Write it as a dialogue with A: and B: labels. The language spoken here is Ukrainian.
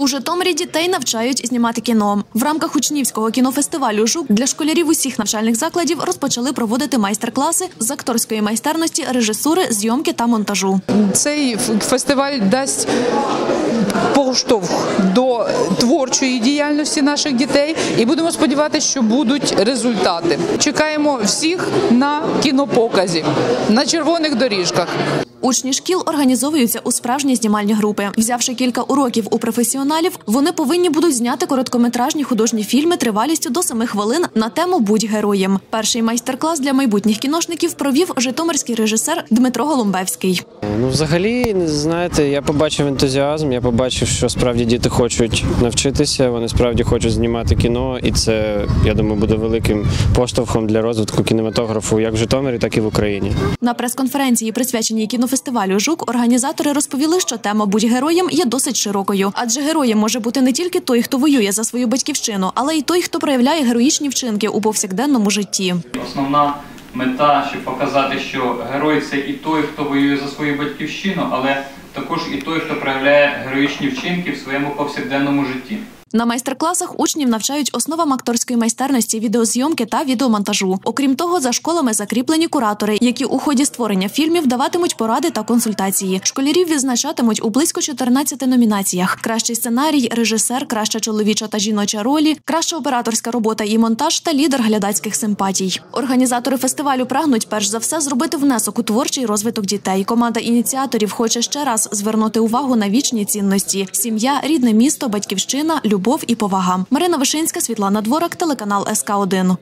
A: У Житомирі дітей навчають знімати кіно. В рамках учнівського кінофестивалю Жук для школярів усіх навчальних закладів розпочали проводити майстер-класи з акторської майстерності, режисури, зйомки та монтажу.
B: Цей фестиваль дасть поштовх до творчої діяльності наших дітей, і будемо сподіватися, що будуть результати. Чекаємо всіх на кінопоказі на червоних доріжках.
A: Учні шкіл організовуються у справжні знімальні групи. Взявши кілька уроків у професіоналів, вони повинні будуть зняти короткометражні художні фільми тривалістю до 7 хвилин на тему Будь героєм. Перший майстер-клас для майбутніх кіношників провів житомирський режисер Дмитро Голумбевський.
C: Ну, взагалі, знаєте, я побачив ентузіазм, я побачив, що справді діти хочуть навчитися, вони справді хочуть знімати кіно, і це, я думаю, буде великим поштовхом для розвитку кінематографу як в Житомирі, так і в Україні.
A: На прес-конференції, присвяченій кінофестивалю Жук, організатори розповіли, що тема Будь героєм є досить широкою, адже героєм може бути не тільки той, хто воює за свою батьківщину, але й той, хто проявляє героїчні вчинки у повсякденному житті.
D: Основна мета, щоб показати, що герой це і той, хто воює за свою батьківщину, але також і той, хто проявляє героїчні вчинки в своєму повсякденному житті.
A: На майстер-класах учнів навчають основам акторської майстерності, відеозйомки та відеомонтажу. Окрім того, за школами закріплені куратори, які у ході створення фільмів даватимуть поради та консультації. Школярів відзначатимуть у близько 14 номінаціях: кращий сценарій, режисер, краща чоловіча та жіноча ролі, краща операторська робота і монтаж та лідер глядацьких симпатій. Організатори фестивалю прагнуть перш за все зробити внесок у творчий розвиток дітей. Команда ініціаторів хоче ще раз звернути увагу на вічні цінності: сім'я, рідне місто, батьківщина, любов і повага. Марина Вишинська, Світлана Дворак, телеканал СК 1